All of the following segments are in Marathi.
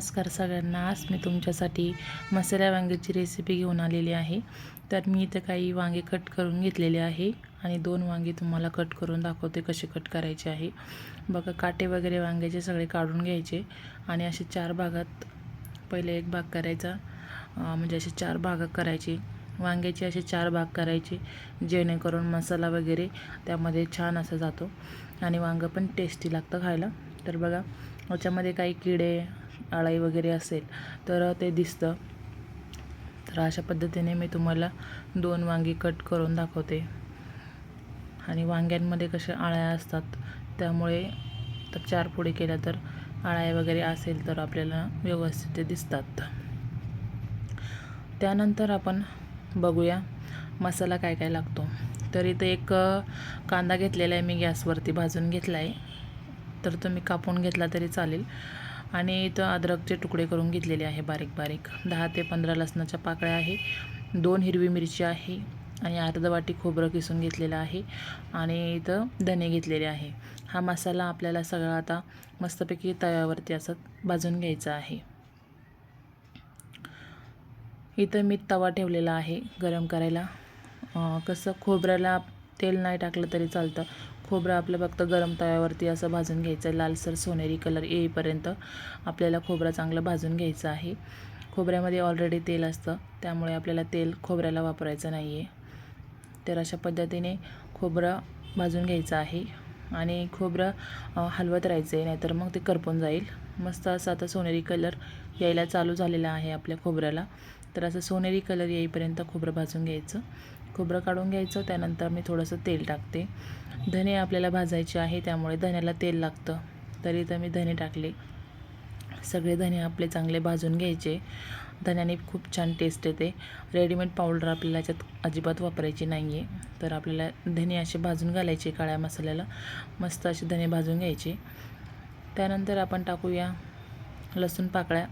नमस्कार सगळ्यांना. आज मी तुमच्यासाठी मसाल्या वांग्याची रेसिपी घेऊन आलेली आहे. तर मी इथं काही वांगे कट करून घेतलेले आहे आणि दोन वांगे तुम्हाला कट करून दाखवते कसे कट करायचे आहे. बघा काटे वगैरे वांग्याचे सगळे काढून घ्यायचे आणि असे चार भागात पहिले एक भाग करायचा म्हणजे असे चार भाग करायचे. वांग्याचे असे चार भाग करायचे जेणेकरून मसाला वगैरे त्यामध्ये छान असा जातो आणि वांगं पण टेस्टी लागतं खायला. तर बघा याच्यामध्ये काही किडे अळाई वगैरे असेल तर ते दिसतं. तर अशा पद्धतीने मी तुम्हाला दोन वांगी कट करून दाखवते. आणि वांग्यांमध्ये कशा अळ्या असतात त्यामुळे तर चार पुढे केल्या तर अळ्या वगैरे असेल तर आपल्याला व्यवस्थित ते दिसतात. त्यानंतर आपण बघूया मसाला काय काय लागतो. तर इथं एक कांदा घेतलेला आहे मी गॅसवरती भाजून घेतला आहे तर तुम्ही कापून घेतला तरी चालेल. आणि इथं अद्रकचे तुकडे करून घेतलेले आहे बारीक बारीक. दहा ते पंधरा लसणाच्या पाकळ्या आहे. दोन हिरवी मिरची आहे आणि अर्ध वाटी खोबरं किसून घेतलेलं आहे आणि इथं धने घेतलेले आहे. हा मसाला आपल्याला सगळा आता मस्तपैकी तव्यावरती असं भाजून घ्यायचा आहे. इथं मी तवा ठेवलेला आहे गरम करायला. कसं खोबऱ्याला तेल नाही टाकलं तरी चालतं. खोबरं आपलं फक्त गरम तव्यावरती असं भाजून घ्यायचं. लालसर सोनेरी कलर येईपर्यंत आपल्याला खोबरं चांगलं भाजून घ्यायचं आहे. खोबऱ्यामध्ये ऑलरेडी तेल असतं. त्यामुळे आपल्याला तेल खोबऱ्याला वापरायचं नाही आहे तर अशा पद्धतीने खोबरं भाजून घ्यायचं आहे. आणि खोबरं हलवत राहायचं आहे नाहीतर मग ते करपून जाईल. मस्त असं आता सोनेरी कलर यायला चालू झालेला आहे आपल्या खोबऱ्याला. तर असं सोनेरी कलर येईपर्यंत खोबरं भाजून घ्यायचं. खोबरं काढून घ्यायचं त्यानंतर मी थोडंसं तेल टाकते. धने आपल्याला भाजायचे आहे त्यामुळे धण्याला तेल लागतं. तरी तर मी धने टाकले. सगळे धने आपले चांगले भाजून घ्यायचे. धण्याने खूप छान टेस्ट येते. रेडीमेड पावडर आपल्याला याच्यात अजिबात वापरायची नाही आहे तर आपल्याला धने असे भाजून घालायचे काळ्या मसाल्याला. मस्त असे धने भाजून घ्यायचे. त्यानंतर आपण टाकूया लसूण पाकळ्या.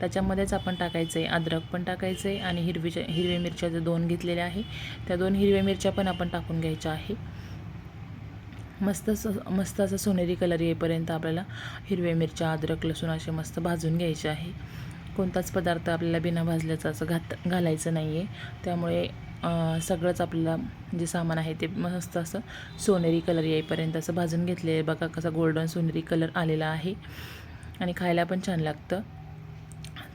त्याच्यामध्येच आपण टाकायचं आहे अद्रक पण टाकायचं आहे आणि हिरवीच्या हिरव्या मिरच्या ज्या दोन घेतलेल्या आहे त्या दोन हिरव्या मिरच्या पण आपण टाकून घ्यायच्या आहे. मस्त असं मस्त असं सोनेरी कलर येईपर्यंत आपल्याला हिरव्या मिरच्या अद्रक लसूण असे मस्त भाजून घ्यायचे आहे. कोणताच पदार्थ आपल्याला बिना भाजल्याचा असं घात घालायचं नाही आहे त्यामुळे सगळंच आपल्याला जे सामान आहे ते मस्त असं सोनेरी कलर येईपर्यंत असं भाजून घेतले बघा कसा गोल्डन सोनेरी कलर आलेला आहे. आणि खायला पण छान लागतं.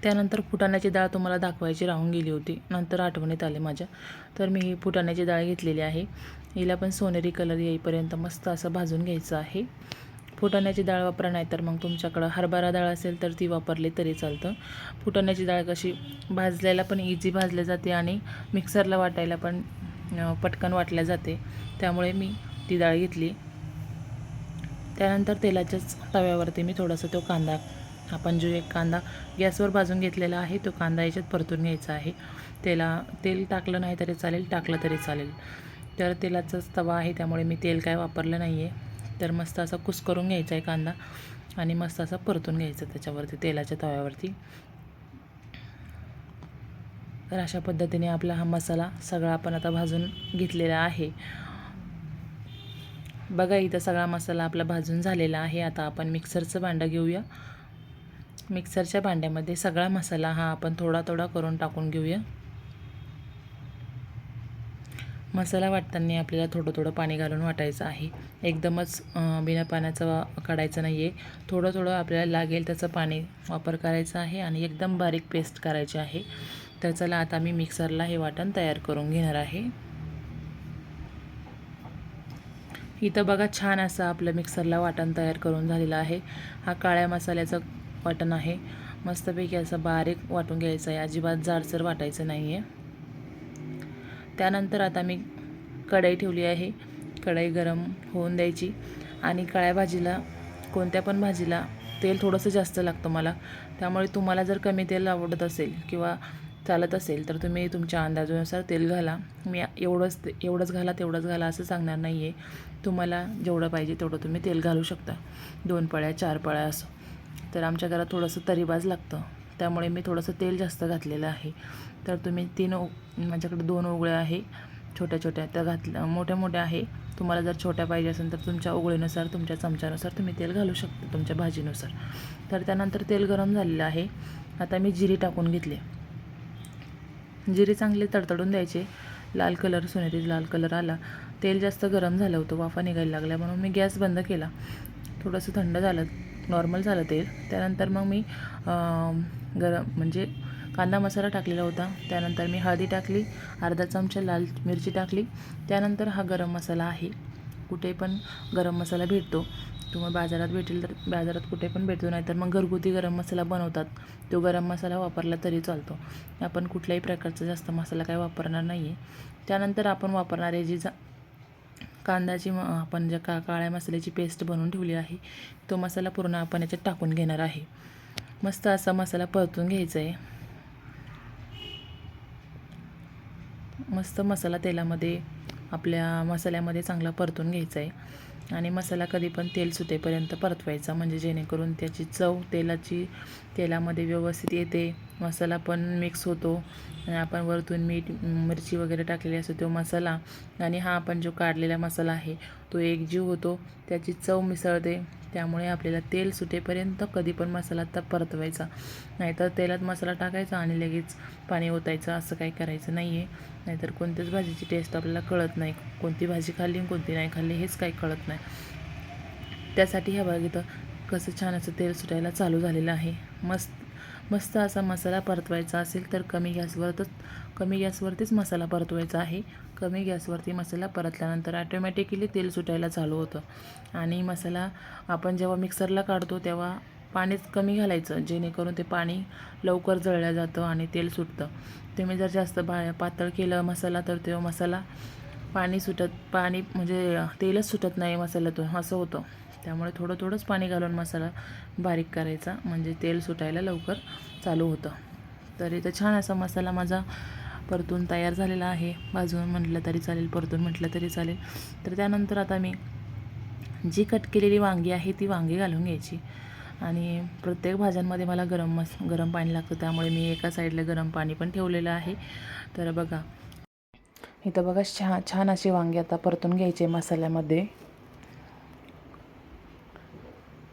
त्यानंतर फुटाण्याची डाळ तुम्हाला दाखवायची राहून गेली होती. नंतर आठवणीत आले माझ्या. तर मी ही फुटाण्याची डाळ घेतलेली आहे. हिला पण सोनेरी कलर येईपर्यंत मस्त असं भाजून घ्यायचं आहे. फुटाण्याची डाळ वापरा नाही तर मग तुमच्याकडं हरभरा डाळ असेल तर ती वापरली तरी चालतं. फुटाण्याची डाळ कशी भाजल्याला पण इझी भाजली जाते आणि मिक्सरला वाटायला पण पटकन वाटल्या जाते. त्यामुळे मी ती डाळ घेतली. त्यानंतर तेलाच्याच तव्यावरती मी थोडासा तो कांदा आपण जो एक कांदा गॅसवर भाजून घेतलेला आहे तो कांदा याच्यात परतून घ्यायचा आहे. तेला तेल टाकलं नाही तरी चालेल टाकलं तरी चालेल. तर तेलाचाच तवा आहे त्यामुळे मी तेल काय वापरलं नाही आहे तर मस्त असा कुस करून घ्यायचा आहे कांदा आणि मस्त असा परतून घ्यायचा त्याच्यावरती तेलाच्या तव्यावरती. तर अशा पद्धतीने आपला हा मसाला सगळा आपण आता भाजून घेतलेला आहे. बघा इथं सगळा मसाला आपला भाजून झालेला आहे. आता आपण मिक्सरचं भांडं घेऊया. मिक्सरच्या भांड्यामध्ये सगळा मसाला हा आपण थोडा थोडा करून टाकून घेऊया. मसाला वाटताना आपल्याला थोडं थोडं पाणी घालून वाटायचं आहे. एकदमच बिना पाण्याचं वा- काढायचं नाही आहे थोडं थोडं आपल्याला लागेल त्याचं पाणी वापर करायचं आहे आणि एकदम बारीक पेस्ट करायची आहे. तर चला आता मी मिक्सरला हे वाटण तयार करून घेणार आहे. इथं बघा छान असं आपलं मिक्सरला वाटण तयार करून झालेलं आहे. हा काळ्या मसाल्याचं वाटण आहे. मस्तपैकी असं बारीक वाटून घ्यायचं आहे. अजिबात जाडसर वाटायचं नाही आहे त्यानंतर आता मी कढई ठेवली आहे. कढई गरम होऊन द्यायची. आणि काळ्या भाजीला कोणत्या पण भाजीला तेल थोडंसं जास्त लागतं मला. त्यामुळे तुम्हाला जर कमी तेल आवडत असेल किंवा चालत असेल तर तुम्ही तुमच्या अंदाजानुसार तेल घाला. मी एवढंच ते एवढंच घाला तेवढंच घाला असं सांगणार नाही आहे तुम्हाला जेवढं पाहिजे तेवढं तुम्ही तेल घालू शकता. दोन पळ्या चार पळ्या असं. तर आमच्या घरात थोडंसं तरीबाज लागतं. त्यामुळे मी थोडंसं तेल जास्त घातलेलं आहे. तर तुम्ही तीन माझ्याकडे दोन उगळ्या आहे. छोट्या छोट्या त्या घातल्या मोठ्या मोठ्या आहे. तुम्हाला जर छोट्या पाहिजे असेल तर तुमच्या उघळीनुसार तुमच्या चमच्यानुसार तुम्ही तेल घालू शकता तुमच्या भाजीनुसार. तर त्यानंतर तेल गरम झालेलं आहे. आता मी जिरी टाकून घेतली. जिरे चांगले तडतडून द्यायचे. लाल कलर सोनेरी लाल कलर आला. तेल जास्त गरम झालं होतं वाफा निघायला लागल्या म्हणून मी गॅस बंद केला. थोडंसं थंड झालं. नॉर्मल झालं तेल. त्यानंतर मग मी गरम म्हणजे कांदा मसाला टाकलेला होता. त्यानंतर मी हळदी टाकली अर्धा चमचा लाल मिरची टाकली. त्यानंतर हा गरम मसाला आहे. कुठे पण गरम मसाला भेटतो. तुम्हाला बाजारात भेटेल तर बाजारात कुठे पण भेटतो नाही तर मग घरगुती गरम मसाला बनवतात. तो गरम मसाला वापरला तरी चालतो. आपण कुठल्याही प्रकारचा जास्त मसाला काय वापरणार नाही आहे त्यानंतर आपण वापरणारे जी जा कांद्याची आपण ज्या का काळ्या मसाल्याची पेस्ट बनवून ठेवली आहे तो मसाला पूर्ण आपण याच्यात टाकून घेणार आहे. मस्त असा मसाला परतून घ्यायचा आहे. मस्त मसाला तेलामध्ये आपल्या मसाल्यामध्ये चांगला परतून घ्यायचा आहे. आणि मसाला कधी पण तेल सुटेपर्यंत परतवायचा म्हणजे जेणेकरून त्याची चव तेलाची तेलामध्ये व्यवस्थित येते. मसाला पण मिक्स होतो. आणि आपण वरतून मीठ मिरची वगैरे टाकलेली असतो तो मसाला. आणि हा आपण जो काढलेला मसाला आहे तो एकजीव होतो. त्याची चव मिसळते. त्यामुळे आपल्याला तेल सुटेपर्यंत कधी पण मसाला तर परतवायचा. नाहीतर तेलात मसाला टाकायचा आणि लगेच पाणी ओतायचं असं काही करायचं नाही आहे नाहीतर कोणत्याच भाजीची टेस्ट आपल्याला कळत नाही. कोणती भाजी खाल्ली आणि कोणती नाही खाल्ली हेच काही कळत नाही. त्यासाठी ह्या बघितलं कसं छान असं तेल सुटायला चालू झालेलं आहे. मस्त मस्त असा मसाला परतवायचा असेल तर कमी गॅसवरच कमी गॅसवरतीच मसाला परतवायचा आहे. कमी गॅसवरती मसाला परतल्यानंतर ॲटोमॅटिकली तेल सुटायला चालू होतं. आणि मसाला आपण जेव्हा मिक्सरला काढतो तेव्हा पाणीच कमी घालायचं जेणेकरून ते पाणी लवकर जळलं जातं आणि तेल सुटतं. तुम्ही जर जास्त बा पातळ केलं मसाला तर तेव्हा मसाला पाणी सुटत पाणी म्हणजे तेलच सुटत नाही मसाल्यातून असं होतं. त्यामुळे थोडं थोडंच पाणी घालून मसाला बारीक करायचा. म्हणजे तेल सुटायला लवकर चालू होतं. तर इथं छान असा मसाला माझा परतून तयार झालेला आहे. भाजून म्हटलं तरी चालेल परतून म्हटलं तरी चालेल. तर त्यानंतर आता मी जी कट केलेली वांगी आहे ती वांगी घालून घ्यायची. आणि प्रत्येक भाज्यांमध्ये मला गरम मस गरम पाणी लागतं. त्यामुळे मी एका साईडला गरम पाणी पण ठेवलेलं आहे. तर बघा. इथं बघा छान छान अशी वांगी आता परतून घ्यायचे मसाल्यामध्ये.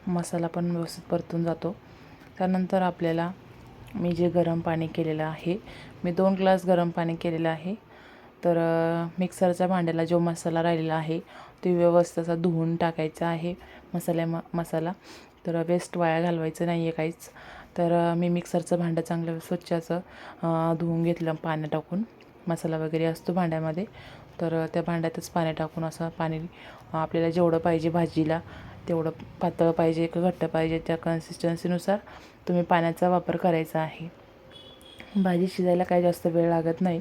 मसाला पण व्यवस्थित परतून जातो. त्यानंतर आपल्याला मी जे गरम पाणी केलेलं आहे मी दोन ग्लास गरम पाणी केलेलं आहे. तर मिक्सरच्या भांड्याला जो मसाला राहिलेला आहे तो व्यवस्थित असा धुवून टाकायचा आहे मसाल्या म मसाला. तर वेस्ट वाया घालवायचं नाही आहे काहीच. तर मी मिक्सरचं भांडं चांगलं स्वच्छ असं धुवून घेतलं पाणी टाकून. मसाला वगैरे असतो भांड्यामध्ये. तर त्या भांड्यातच पाणी टाकून असं पाणी आपल्याला जेवढं पाहिजे भाजीला तेवढं पातळ पाहिजे का घट्ट पाहिजे त्या कन्सिस्टन्सीनुसार तुम्ही पाण्याचा वापर करायचा आहे. भाजी शिजायला काही जास्त वेळ लागत नाही.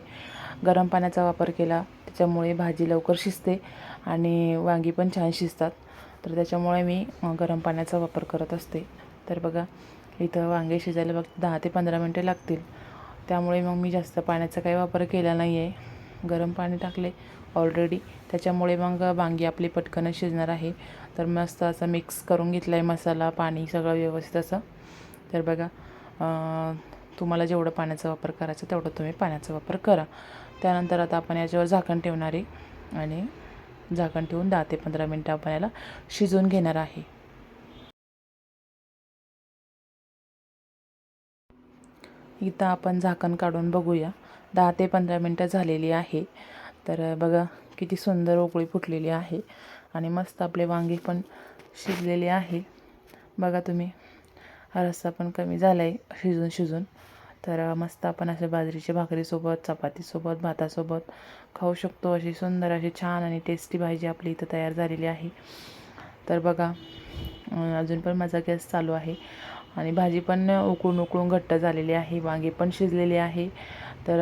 गरम पाण्याचा वापर केला त्याच्यामुळे भाजी लवकर शिजते आणि वांगी पण छान शिजतात. तर त्याच्यामुळे मी गरम पाण्याचा वापर करत असते. तर बघा इथं वांगे शिजायला बघ दहा ते पंधरा मिनटे लागतील. त्यामुळे मग मी जास्त पाण्याचा काही वापर केला नाही आहे गरम पाणी टाकले ऑलरेडी त्याच्यामुळे मग वांगी आपली पटकन शिजणार आहे. तर मस्त असं मिक्स करून घेतलं आहे मसाला पाणी सगळं व्यवस्थित असं. तर बघा तुम्हाला जेवढं पाण्याचा वापर करायचा तेवढं तुम्ही पाण्याचा वापर करा. त्यानंतर आता आपण याच्यावर झाकण ठेवणार आहे. आणि झाकण ठेवून दहा ते पंधरा मिनटं आपण याला शिजवून घेणार आहे. इथं आपण झाकण काढून बघूया. दहा ते पंधरा मिनटं झालेली आहे. तर बघा किती सुंदर उकळी फुटलेली आहे आणि मस्त आपले वांगे पण शिजलेले आहे. बघा तुम्ही हा रस्सा पण कमी झाला आहे शिजून शिजून. तर मस्त आपण अशा बाजरीच्या भाकरीसोबत चपातीसोबत भातासोबत खाऊ शकतो. अशी सुंदर अशी छान आणि टेस्टी भाजी आपली इथं तयार झालेली आहे. तर बघा अजून पण माझा गॅस चालू आहे आणि भाजी पण उकळून उकळून घट्ट झालेली आहे. वांगे पण शिजलेले आहे. तर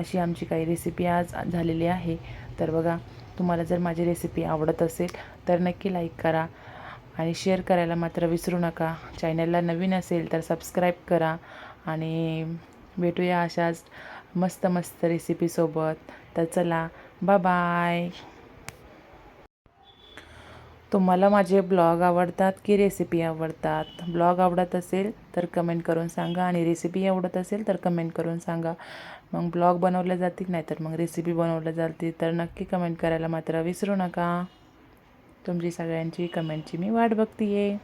अशी आमची काही रेसिपी आज झालेली आहे. तर बघा तुम्हाला जर माझी रेसिपी आवडत असेल तर नक्की लाईक करा आणि शेअर करायला मात्र विसरू नका. चॅनलला नवीन असेल तर सबस्क्राईब करा आणि भेटूया अशाच मस्त मस्त रेसिपीसोबत तर चला बा बाय तुम्हाला माझे ब्लॉग आवडतात की रेसिपी आवडतात? ब्लॉग आवडत असेल तर कमेंट करून सांगा आणि रेसिपी आवडत असेल तर कमेंट करून सांगा. मग ब्लॉग बनवले जातील नाहीतर मग रेसिपी बनवल्या जातील. तर नक्की कमेंट करायला मात्र विसरू नका. तुमची सगळ्यांची कमेंटची मी वाट बघते आहे